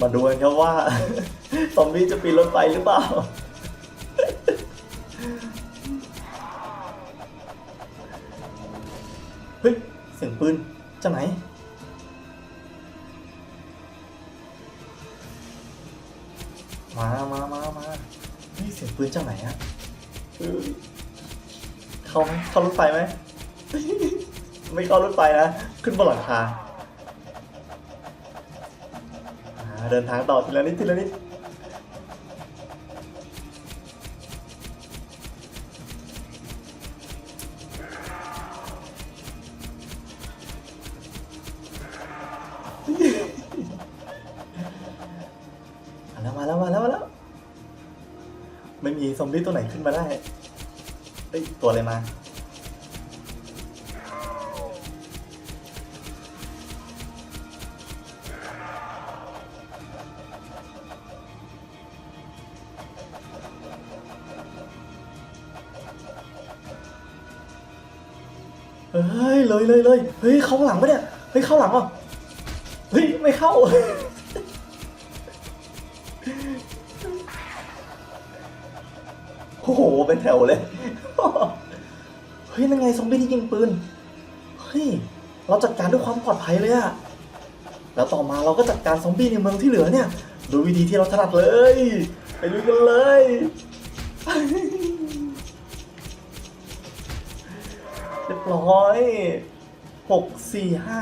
มาดูกันครับว่า ซอมบี้จะปีนรถไฟหรือเปล่า เฮ้ย เสียงปืนจากไหน มา มา มา มาเฮ้ย เสียงปืนจากไหนอะเฮ้ยเข้าไหมเข้ารถไฟไหม ไม่เข้ารถไฟนะ ขึ้นบนหลังคา เดินทางต่อทีละนิดทีละนิดมาแล้วมาแล้วมาแล้วมาแล้ว ไม่มีซอมบี้ตัวไหนขึ้นมาได้เอ้ยตัวอะไรมา เฮ้ยเลยเลยเลยเฮ้ยเข้าหลังปะเนี่ยเฮ้ยเข้าหลังอะเฮ้ยไม่เข้าโอ้โหเป็นแถวเลยเฮ้ยนั่นไงซอมบี้ที่ยิงปืนเฮ้ยเราจัดการด้วยความปลอดภัยเลยอะแล้วต่อมาเราก็จัดการซอมบี้ในเมืองที่เหลือเนี่ยโดยวิธีที่เราถนัดเลยไปลุยกันเลย เรียบร้อยหกสี่ห้า